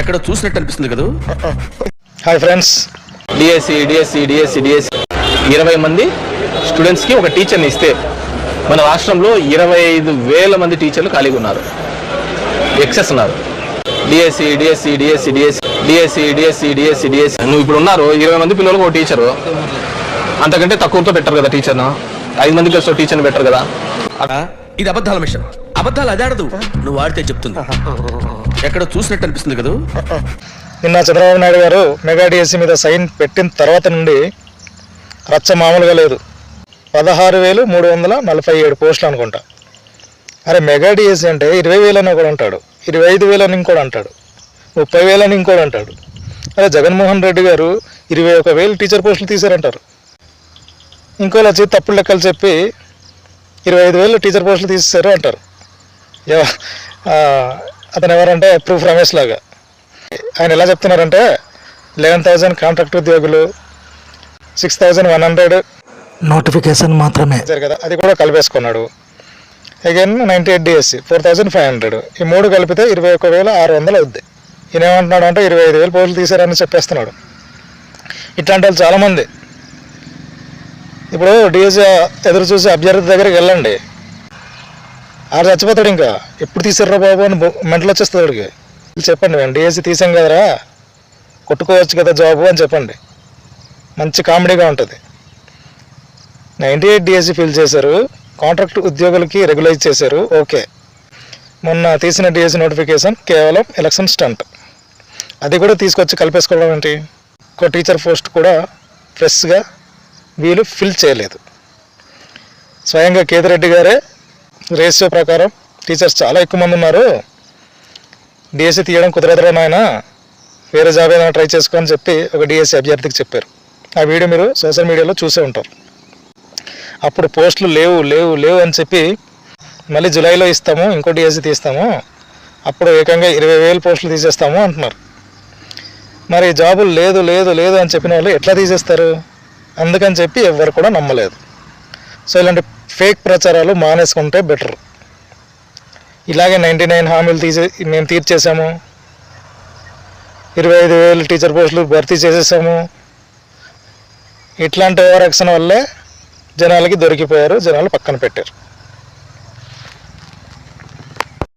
ఎక్కడ చూసినట్టు అనిపిస్తుంది కదా hi friends DSC DSC DSC DSC ఇరవై మంది స్టూడెంట్స్కి ఒక టీచర్ని ఇస్తే మన రాష్ట్రంలో ఇరవై ఐదు వేల మంది టీచర్లు ఖాళీగా ఉన్నారు ఎక్సెస్ ఉన్నారు DSC DSC DSC DSC DSC DSC DSC DSC నువ్వు ఇప్పుడు ఉన్నారు ఇరవై మంది పిల్లలకు ఒక టీచరు అంతకంటే తక్కువతో పెట్టరు కదా టీచర్ను ఐదు మందికి వస్తే టీచర్ని పెట్టరు కదా ఇది అబద్ధాల మిషన్ అబద్ధాలు అదాడదు నువ్వు ఆడితే చెప్తుంది. ఎక్కడ చూసినట్టు అనిపిస్తుంది కదా? నిన్న చంద్రబాబు నాయుడు గారు మెగా డిఎస్సీ మీద సైన్ పెట్టిన తర్వాత నుండి రచ్చ మామూలుగా లేదు. పదహారు వేలు మూడు వందల నలభై ఏడు పోస్టులు అనుకుంటా. అరే మెగా డిఎస్సీ అంటే ఇరవై వేలని ఒకడు అంటాడు. ఇరవై ఐదు వేలని ఇంకోటి అంటాడు. ముప్పై వేలని ఇంకోటి అంటాడు. అదే జగన్మోహన్ రెడ్డి గారు ఇరవై ఒక వేలు టీచర్ పోస్టులు తీశారంటారు. ఇంకోలా వచ్చి తప్పుడు లెక్కలు చెప్పి ఇరవై ఐదు వేలు టీచర్ పోస్టులు తీసేశారు అంటారు. అతను ఎవరంటే ప్రూఫ్ రమేష్ లాగా. ఆయన ఎలా చెప్తున్నారంటే లెవెన్ థౌజండ్ కాంట్రాక్ట్ ఉద్యోగులు six thousand one hundred notification మాత్రమే. కదా అది కూడా కలిపేసుకున్నాడు. Again ninety eight DSC four thousand five hundred ఈ మూడు కలిపితే ఇరవై ఒక వేల ఆరు వందలు అవుద్ది. ఈయన ఏమంటున్నాడు అంటే ఇరవై ఐదు వేలు పోస్టులు తీశారని చెప్పేస్తున్నాడు. ఇట్లాంటి వాళ్ళు చాలామంది. ఇప్పుడు డిఎస్సి ఎదురు చూసి అభ్యర్థి దగ్గరికి వెళ్ళండి. ఆడు చచ్చిపోతాడు ఇంకా. ఎప్పుడు తీసారా బాబు అని మెంటలు వచ్చేస్తుంది వాడికి. చెప్పండి మేము డిఎస్సి తీసాం కదరా కొట్టుకోవచ్చు కదా జాబు అని చెప్పండి. మంచి కామెడీగా ఉంటుంది. నైంటీ ఎయిట్ డిఎస్సి ఫిల్ చేశారు కాంట్రాక్ట్ ఉద్యోగులకి రెగ్యులైజ్ చేశారు ఓకే. మొన్న తీసిన డిఎస్సి నోటిఫికేషన్ కేవలం ఎలక్షన్ స్టంట్. అది కూడా తీసుకొచ్చి కలిపేసుకోవడం ఏంటి? ఒక టీచర్ పోస్ట్ కూడా ఫ్రెష్గా వీళ్ళు ఫిల్ చేయలేదు. స్వయంగా కేతిరెడ్డి గారే రేషియో ప్రకారం టీచర్స్ చాలా ఎక్కువ మంది ఉన్నారు. డిఎస్సి తీయడం కుదరదురా నాయన వేరే జాబ్ ఏదైనా ట్రై చేసుకోని చెప్పి ఒక డిఎస్సి అభ్యర్థికి చెప్పారు. ఆ వీడియో మీరు సోషల్ మీడియాలో చూసే ఉంటారు. అప్పుడు పోస్టులు లేవు లేవు లేవు అని చెప్పి మళ్ళీ జూలైలో ఇస్తాము ఇంకో డిఎస్సి తీస్తాము. అప్పుడు ఏకంగా ఇరవై వేలు పోస్టులు తీసేస్తాము అంటున్నారు. మరి జాబులు లేదు లేదు లేదు అని చెప్పిన వాళ్ళు ఎట్లా తీసేస్తారు? అందుకని చెప్పి ఎవరు కూడా నమ్మలేదు. సో ఇలాంటి ఫేక్ ప్రచారాలు మానేసుకుంటే బెటర్. ఇలాగే నైంటీ నైన్ హామీలు తీసే మేము తీర్చేసాము. ఇరవై ఐదు వేలు టీచర్ పోస్టులు భర్తీ చేసేసాము. ఇట్లాంటి ఓవర్ యాక్షన్ వల్లే జనాలకి దొరికిపోయారు జనాలు పక్కన పెట్టారు.